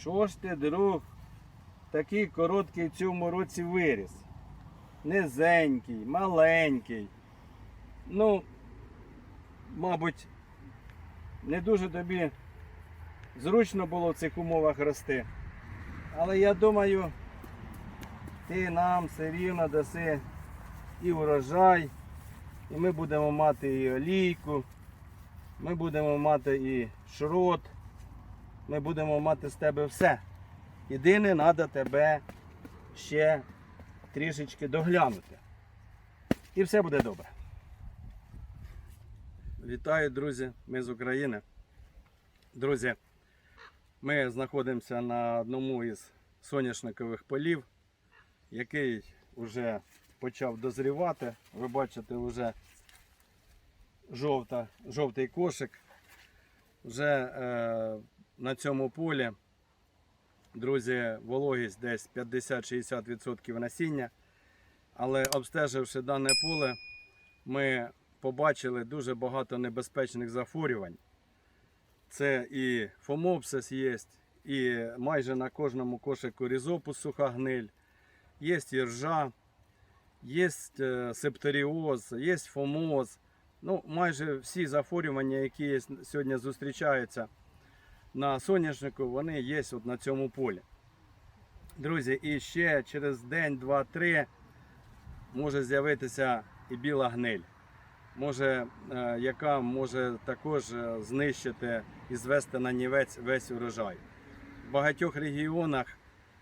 Що ж ти, друг, такий короткий в цьому році виріс? Низенький, маленький. Ну, мабуть, не дуже тобі зручно було в цих умовах рости. Але я думаю, ти нам все рівно даси і урожай, і ми будемо мати і олійку, ми будемо мати і шрот, ми будемо мати з тебе все. Єдине, треба тебе ще трішечки доглянути. І все буде добре. Вітаю, друзі! Ми з України. Друзі, ми знаходимося на одному із соняшникових полів, який вже почав дозрівати. Ви бачите, вже жовта, жовтий кошик. Вже е, на цьому полі, друзі, вологість десь 50-60% насіння. Але обстеживши дане поле, ми побачили дуже багато небезпечних захворювань. Це і фомопсис є, і майже на кожному кошику різопус суха гниль, є і ржа, є е, септоріоз, є фомоз. Ну, майже всі захворювання, які сьогодні зустрічаються на соняшнику, вони є от на цьому полі. Друзі, і ще через день, два, три може з'явитися і біла гниль може, е, яка може також е, знищити і звести на нівець весь урожай. В багатьох регіонах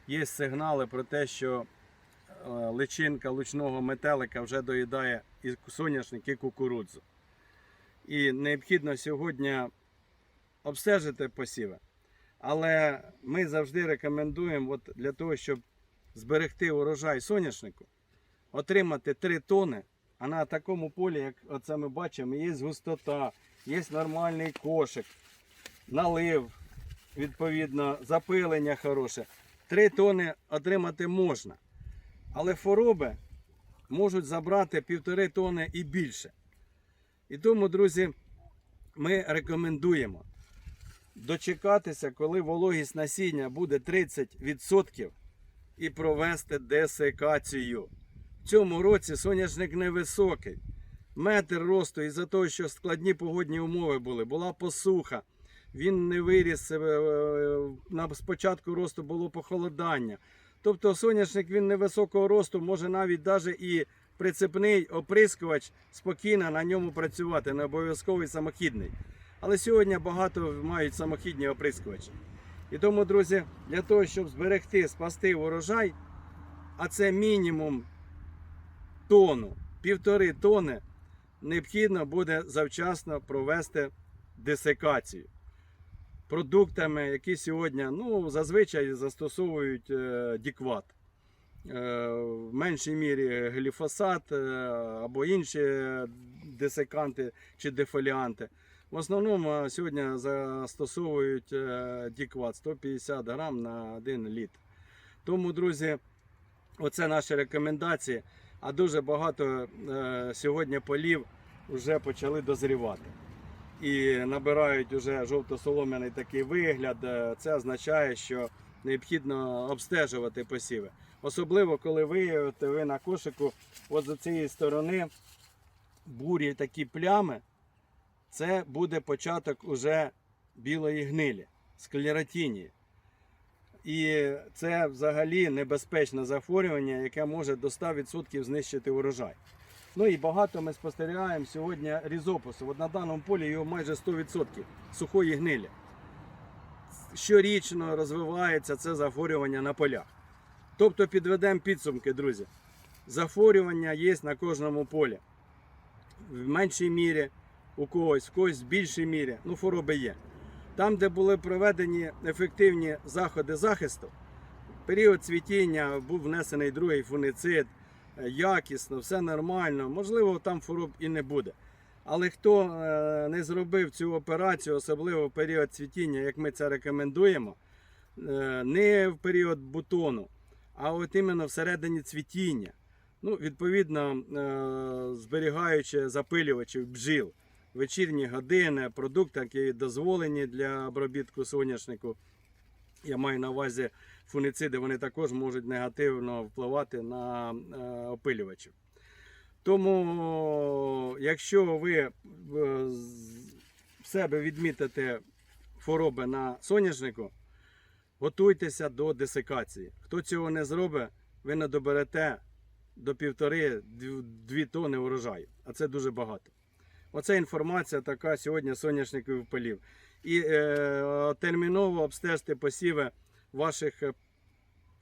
є сигнали про те, що е, личинка лучного метелика вже доїдає і соняшник, і кукурудзу. І необхідно сьогодні обстежити посіви. Але ми завжди рекомендуємо от для того, щоб зберегти урожай соняшнику, отримати 3 тони а на такому полі, як оце ми бачимо, є густота, є нормальний кошик, налив, відповідно, запилення хороше. Три тони отримати можна. Але хвороби можуть забрати півтори тони і більше. І тому, друзі, ми рекомендуємо дочекатися, коли вологість насіння буде 30% і провести десикацію. В цьому році соняшник невисокий. Метр росту із-за того, що складні погодні умови були, була посуха. Він не виріс. е, е, На спочатку росту було похолодання. Тобто соняшник він невисокого росту, може навіть навіть і прицепний оприскувач спокійно на ньому працювати, не обов'язковий самохідний. Але сьогодні багато мають самохідні оприскувачі. І тому, друзі, для того, щоб зберегти, спасти урожай, а це мінімум тонну, півтори тони, необхідно буде завчасно провести десикацію. Продуктами, які сьогодні ну, зазвичай застосовують е, дікват. Е, в меншій мірі гліфосат е, або інші десиканти чи дефоліанти. В основному сьогодні застосовують е, дікват 150 грам на 1 літр. Тому, друзі, оце наші рекомендації. А дуже багато е, сьогодні полів вже почали дозрівати. І набирають вже жовто-солом'яний такий вигляд. Е, Це означає, що необхідно обстежувати посіви. Особливо, коли виявите ви на кошику от з цієї сторони бурі такі плями, це буде початок уже білої гнилі, склеротінії. І це взагалі небезпечне захворювання, яке може до 100% знищити урожай. Ну і багато ми спостерігаємо сьогодні різопусу. От на даному полі його майже 100% сухої гнилі. Щорічно розвивається це захворювання на полях. Тобто підведемо підсумки, друзі. Захворювання є на кожному полі. В меншій мірі у когось, в когось в більшій мірі, ну хвороби є. Там, де були проведені ефективні заходи захисту, період цвітіння був внесений другий фуницид, е, якісно, все нормально. Можливо, там хвороб і не буде. Але хто е, не зробив цю операцію, особливо в період цвітіння, як ми це рекомендуємо, е, не в період бутону, а от іменно всередині цвітіння. Ну, відповідно, зберігаючи запилювачів бджіл вечірні години, продукти, які дозволені для обробітку соняшнику. Я маю на увазі фунициди, вони також можуть негативно впливати на е, опилювачів. Тому, якщо ви е, в себе відмітите хвороби на соняшнику, готуйтеся до десикації. Хто цього не зробить, ви не доберете до півтори-дві тони урожаю. А це дуже багато. Оце інформація така сьогодні соняшникових полів. І е, терміново обстежте посіви ваших е,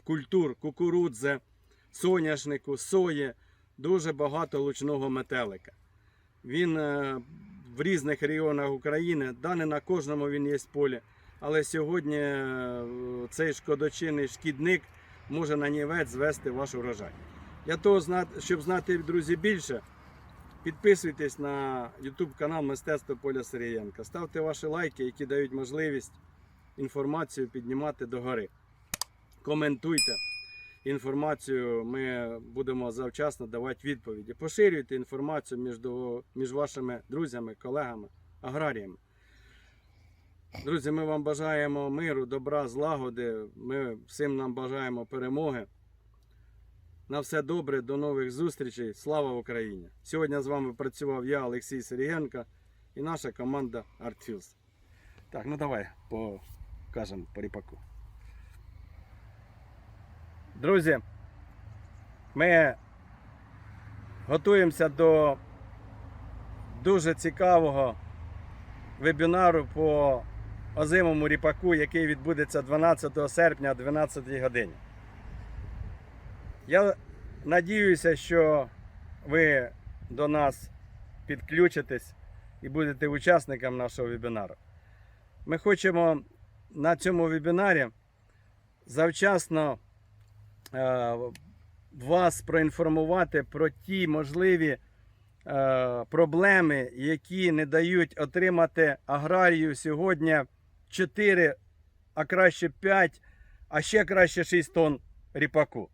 культур, кукурудзи, соняшнику, сої, дуже багато лучного метелика. Він е, в різних регіонах України, да не на кожному він є полі, але сьогодні е, цей шкодочинний шкідник може на нівець звести ваш урожай. Для того, щоб знати, друзі, більше, підписуйтесь на YouTube канал Мистецтво Поля Сирієнка. Ставте ваші лайки, які дають можливість інформацію піднімати догори. Коментуйте інформацію, ми будемо завчасно давати відповіді. Поширюйте інформацію між, між вашими друзями, колегами, аграріями. Друзі, ми вам бажаємо миру, добра, злагоди. Ми всім нам бажаємо перемоги. На все добре, до нових зустрічей. Слава Україні! Сьогодні з вами працював я, Олексій Сирієнко, і наша команда ArtFuse. Так, ну давай покажемо по ріпаку. Друзі, ми готуємося до дуже цікавого вебінару по озимому ріпаку, який відбудеться 12 серпня о 12 годині. Я надіюся, що ви до нас підключитесь і будете учасником нашого вебінару. Ми хочемо на цьому вебінарі завчасно е, вас проінформувати про ті можливі е, проблеми, які не дають отримати аграрію сьогодні 4, а краще 5, а ще краще 6 тонн ріпаку.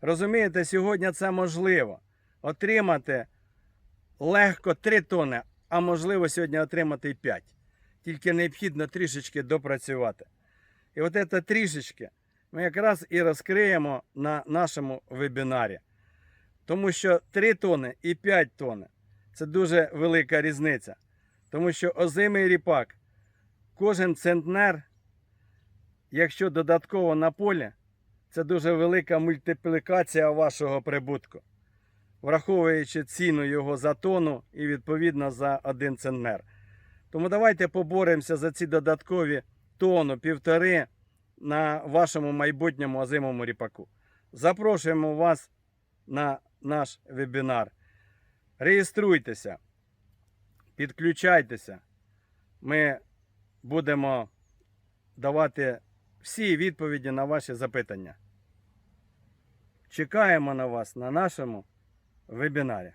Розумієте, сьогодні це можливо отримати легко 3 тонни, а можливо сьогодні отримати і 5. Тільки необхідно трішечки допрацювати. І от це трішечки ми якраз і розкриємо на нашому вебінарі. Тому що 3 тонни і 5 тонн це дуже велика різниця. Тому що озимий ріпак, кожен центнер, якщо додатково на полі, це дуже велика мультиплікація вашого прибутку, враховуючи ціну його за тонну і відповідно за один центнер. Тому давайте поборемося за ці додаткові тонну, півтори на вашому майбутньому озимому ріпаку. Запрошуємо вас на наш вебінар. Реєструйтеся, підключайтеся. Ми будемо давати всі відповіді на ваші запитання. Чекаємо на вас на нашому вебінарі.